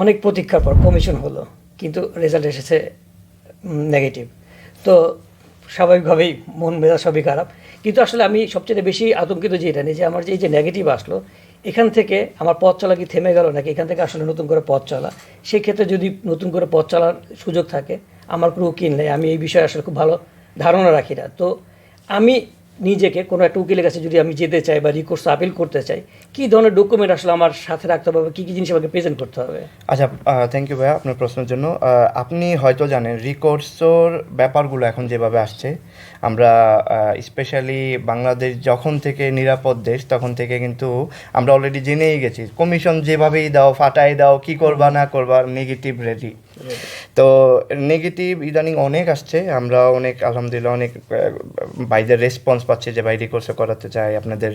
অনেক প্রতীক্ষার পর কমিশন হলো, কিন্তু রেজাল্ট এসেছে নেগেটিভ তো স্বাভাবিকভাবেই মন মেজাজ সবই খারাপ। কিন্তু আসলে আমি সবচেয়ে বেশি আতঙ্কিত যে এটা নিয়ে, যে আমার যে এই যে নেগেটিভ আসলো, এখান থেকে আমার পথ চলা কি থেমে গেল নাকি এখান থেকে আসলে নতুন করে পথ চলা? সেক্ষেত্রে যদি নতুন করে পথ চলার সুযোগ থাকে, আমার কোনো উকিল আমি এই বিষয়ে আসলে খুব ভালো ধারণা রাখি না। তো আমি নিজেকে, কোনো একটা উকিলের কাছে যদি আমি যেতে চাই বা রিকোর্স আপিল করতে চাই, কী ধরনের ডকুমেন্ট আসলে আমার সাথে রাখতে হবে কী কী জিনিস আমাকে প্রেজেন্ট করতে হবে? আচ্ছা থ্যাংক ইউ ভাইয়া আপনার প্রশ্নের জন্য। আপনি হয়তো জানেন রিকোর্সর ব্যাপারগুলো এখন যেভাবে আসছে, আমরা স্পেশালি বাংলাদেশ যখন থেকে নিরাপদ দেশ, তখন থেকে কিন্তু আমরা অলরেডি জেনেই গেছি কমিশন যেভাবেই দাও, ফাটাই দাও, কি করবা না করবা নেগেটিভ রেডি তো নেগেটিভ ইদানিং অনেক আসছে আমরা অনেক আলহামদুলিল্লাহ অনেক আহ, ভাইদের রেসপন্স পাচ্ছি যে ভাই রিকোর্সে করাতে চাই আপনাদের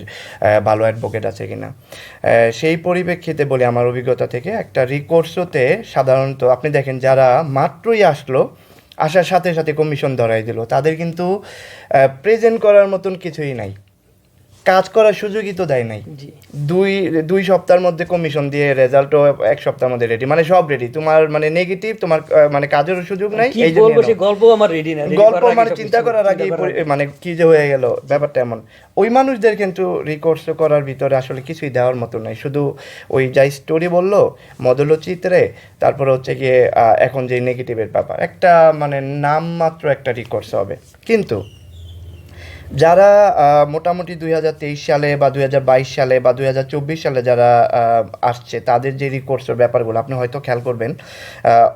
ভালো অ্যাডভোকেট আছে কিনা। সেই পরিপ্রেক্ষিতে বলি আমার অভিজ্ঞতা থেকে একটা রিকোর্সতে সাধারণত আপনি দেখেন যারা মাত্রই আসলো আসার সাথে সাথে কমিশন ধরাই দিল তাদের কিন্তু প্রেজেন্ট করার মতন কিছুই নাই। কাজ করার সুযোগই তো দেয় নাই। দুই দুই সপ্তাহের মধ্যে কমিশন দিয়ে রেজাল্টও এক সপ্তাহের মধ্যে রেডি মানে সব রেডি তোমার মানে নেগেটিভ তোমার মানে কাজেরও সুযোগ নাই এই যে বলব সে গল্প আমার রেডি না। গল্প মানে চিন্তা করার আগে। মানে কি যে হয়ে গেল ব্যাপারটা এমন। ওই মানুষদের কিন্তু রিকোর্স করার ভিতরে আসলে কিছুই দেওয়ার মতো নাই। শুধু ওই যাই স্টোরি বলল মদলচিত্রে তারপরে হচ্ছে গিয়ে এখন যে নেগেটিভের ব্যাপার একটা মানে নাম মাত্র একটা রিকোর্স হবে। কিন্তু যারা মোটামুটি দুই হাজার তেইশ সালে বা দুই হাজার বাইশ সালে বা দুই হাজার চব্বিশ সালে যারা আসছে তাদের যে রিকোর্সের ব্যাপারগুলো আপনি হয়তো খেয়াল করবেন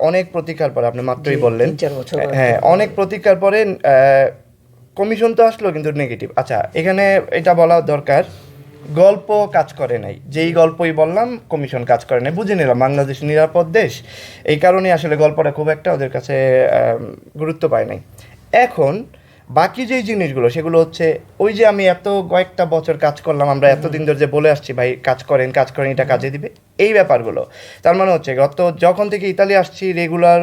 অনেক প্রতীক্ষার পরে আপনি মাত্রই বললেন। হ্যাঁ অনেক প্রতীক্ষার পরে কমিশন তো আসলো কিন্তু নেগেটিভ আচ্ছা এখানে এটা বলা দরকার গল্প কাজ করে নাই। যেই গল্পই বললাম কমিশন কাজ করে নাই। বুঝে নিলাম বাংলাদেশ নিরাপদ দেশ। এই কারণে আসলে গল্পটা খুব একটা ওদের কাছে গুরুত্ব পায় নাই। এখন বাকি যেই জিনিসগুলো সেগুলো হচ্ছে ওই যে আমি এত কয়েকটা বছর কাজ করলাম আমরা এতদিন ধরে যে বলে আসছি ভাই কাজ করেন কাজ করেন এটা কাজে দিবে। এই ব্যাপারগুলো। তার মানে হচ্ছে গত যখন থেকে ইতালি আসছি রেগুলার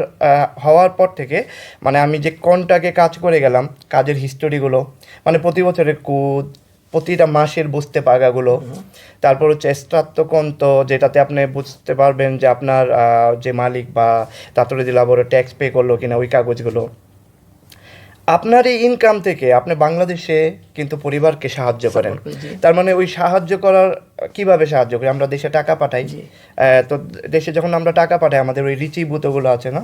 হওয়ার পর থেকে মানে আমি যে কোনটাকে কাজ করে গেলাম কাজের হিস্টোরিগুলো মানে প্রতি বছরের কুদ প্রতিটা মাসের বুঝতে পাগাগুলো তারপর হচ্ছে স্ট্রাত্মকন্ত যেটাতে আপনি বুঝতে পারবেন যে আপনার যে মালিক বা তাতরে দিলাবরে ট্যাক্স পে করল কিনা ওই কাগজগুলো আপনার এই ইনকাম থেকে আপনি বাংলাদেশে কিন্তু পরিবারকে সাহায্য করেন। তার মানে ওই সাহায্য করার কীভাবে সাহায্য করি? আমরা দেশে টাকা পাঠাই। তো দেশে যখন আমরা টাকা পাঠাই আমাদের ওই রিচিভূতগুলো আছে না?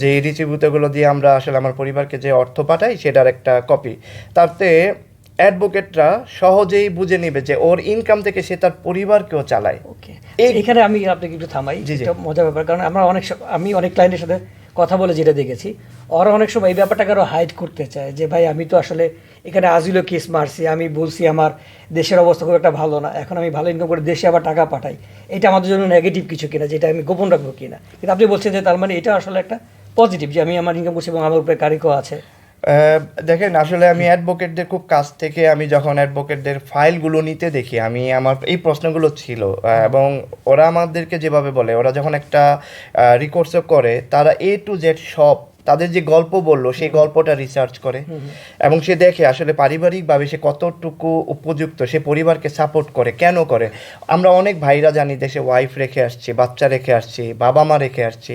যে এই রিচিভূতগুলো দিয়ে আমরা আসলে আমার পরিবারকে যে অর্থ পাঠাই সেটার একটা কপি তাতে অ্যাডভোকেটরা সহজেই বুঝে নেবে যে ওর ইনকাম থেকে সে তার পরিবারকেও চালায়। ওকে এখানে আমি আপনাকে একটু থামাই। মজার ব্যাপার কারণ আমরা অনেক আমি অনেক ক্লায়েন্টের সাথে কথা বলে যেটা দেখেছি। ওরা অনেক সময় এই ব্যাপারটাকে আরও হাইড করতে চায় যে, ভাই, আমি তো আসলে এখানে আজিলো কেস মারছি, আমি বলছি আমার দেশের অবস্থা খুব একটা ভালো না, এখন আমি ভালো ইনকাম করে দেশে আবার টাকা পাঠাই। এটা আমাদের জন্য নেগেটিভ কিছু কিনা, যেটা আমি গোপন রাখব কিনা। কিন্তু আপনি বলছেন যে তার মানে এটা আসলে একটা পজিটিভ যে, আমি আমার ইনকাম করছি এবং আমার উপরে কারিকো আছে। দেখেন আসলে আমি অ্যাডভোকেটদের খুব কাছ থেকে আমি যখন অ্যাডভোকেটদের ফাইলগুলো নিতে দেখি আমি আমার এই প্রশ্নগুলো ছিল এবং ওরা আমাদেরকে যেভাবে বলে ওরা যখন একটা রিকোর্সও করে তারা এ টু জেড সব তাদের যে গল্প বলল সেই গল্পটা রিসার্চ করে। এবং সে দেখে আসলে পারিবারিকভাবে সে কতটুকু উপযুক্ত সে পরিবারকে সাপোর্ট করে কেন করে? আমরা অনেক ভাইরা জানি দেশে ওয়াইফ রেখে আসছে বাচ্চা রেখে আসছে বাবা মা রেখে আসছে।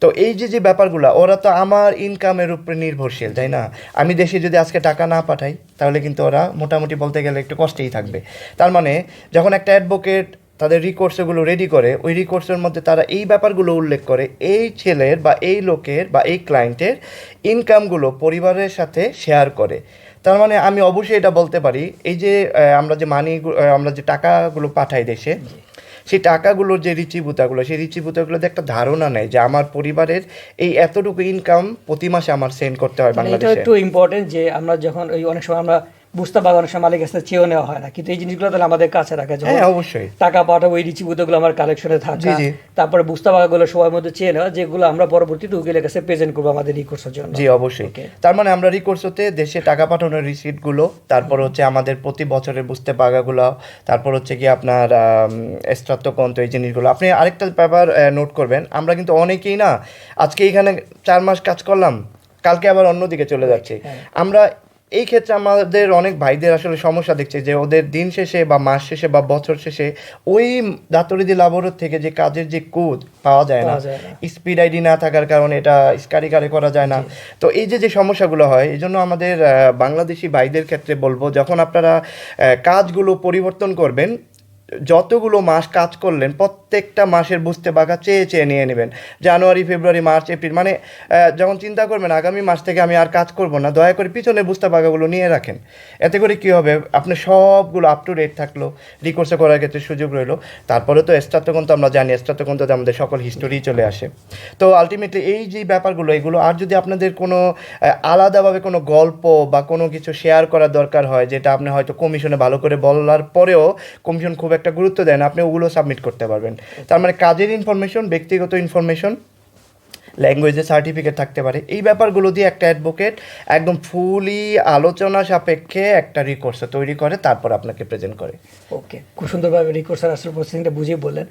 তো এই যে যে ব্যাপারগুলো ওরা তো আমার ইনকামের উপরে নির্ভরশীল তাই না? আমি দেশে যদি আজকে টাকা না পাঠাই তাহলে কিন্তু ওরা মোটামুটি বলতে গেলে একটু কষ্টেই থাকবে। তার মানে যখন একটা অ্যাডভোকেট তাদের রিকোর্সগুলো রেডি করে ওই রিকোর্সের মধ্যে তারা এই ব্যাপারগুলো উল্লেখ করে এই ছেলের বা এই লোকের বা এই ক্লায়েন্টের ইনকামগুলো পরিবারের সাথে শেয়ার করে। তার মানে আমি অবশ্যই এটা বলতে পারি এই যে আমরা যে মানি আমরা যে টাকাগুলো পাঠাই দেশে সেই টাকাগুলোর যে রিচিভূতাগুলো সেই রিচিভূতাগুলোতে একটা ধারণা নেয় যে আমার পরিবারের এই এতটুকু ইনকাম প্রতি মাসে আমার সেন্ড করতে হয় মানে বাংলাদেশে। একটু ইম্পর্টেন্ট যে আমরা যখন ওই অনেক সময় আমরা বুঝতে পারব অনেক সময় মালিকের কাছে চেয়েও নেওয়া হয় না। কিন্তু এই জিনিসগুলো তাহলে আমাদের কাছে রাখা যখন হ্যাঁ অবশ্যই। টাকা পাঠাবো এই রিচিভূতগুলো আমার কালেকশনে থাকা। তারপরে বুঝতে পারাগুলো সবার মধ্যে চেয়ে নেওয়া যেগুলো আমরা পরবর্তীতে উকিলের কাছে প্রেজেন্ট করব আমাদের রিকোর্সের জন্য। জি অবশ্যই। তার মানে আমরা রিকোর্স হতে দেশে টাকা পাঠানোর রিসিপ্টগুলো তারপর হচ্ছে আমাদের প্রতি বছরের বুঝতে পাগাগুলো তারপর হচ্ছে কি আপনার স্ট্রাত্মকন্ত এই জিনিসগুলো। আপনি আরেকটা ব্যাপার নোট করবেন আমরা কিন্তু অনেকেই না আজকে এখানে চার মাস কাজ করলাম কালকে আবার অন্যদিকে চলে যাচ্ছে। আমরা এই ক্ষেত্রে আমাদের অনেক ভাইদের আসলে সমস্যা দেখছে যে ওদের দিন শেষে বা মাস শেষে বা বছর শেষে ওই দাতরিদি লাবরের থেকে যে কাজের যে কোড পাওয়া যায় না পাওয়া যায় না। স্পিড আইডি না থাকার কারণে এটা স্কারি কারে করা যায় না তো এই যে যে সমস্যাগুলো হয় এই জন্য আমাদের বাংলাদেশি ভাইদের ক্ষেত্রে বলব যখন আপনারা কাজগুলো পরিবর্তন করবেন যতগুলো মাস কাজ করলেন, প্রত্যেকটা মাসের বুঝতে বাঘা চেয়ে চেয়ে নিয়ে নেবেন। জানুয়ারি, ফেব্রুয়ারি, মার্চ, এপ্রিল মানে যখন চিন্তা করবেন আগামী মাস থেকে আমি আর কাজ করব না, দয়া করে পিছনে বুঝতে বাঘাগুলো নিয়ে রাখেন। এতে করে কি হবে আপনি সবগুলো আপ টু ডেট থাকল রিকোর্সে করার ক্ষেত্রে সুযোগ রইল। তারপরে তো এক্সট্রা তখন তো আমরা জানি এক্সট্রা তখন তো আমাদের সকল হিস্টোরি চলে আসে। তো আলটিমেটলি এই যে ব্যাপারগুলো, এগুলো আর যদি আপনাদের কোনো আলাদাভাবে কোনো গল্প বা কোনো কিছু শেয়ার করার দরকার হয়, যেটা আপনি হয়তো কমিশনে ভালো করে বলার পরেও কমিশন খুব একটা গুরুত্ব দেন, আপনি ওগুলো সাবমিট করতে পারবেন। তার মানে কাজের ইনফরমেশন ব্যক্তিগত ইনফরমেশন ল্যাঙ্গুয়েজের সার্টিফিকেট থাকতে পারে। এই ব্যাপারগুলো দিয়ে একটা অ্যাডভোকেট একদম ফুলি আলোচনা সাপেক্ষে একটা রিকোর্স তৈরি করে, তারপর আপনাকে প্রেজেন্ট করে। ওকে খুব সুন্দরভাবে রিকোর্সের আসল প্রসেসিংটা বুঝিয়ে বললেন।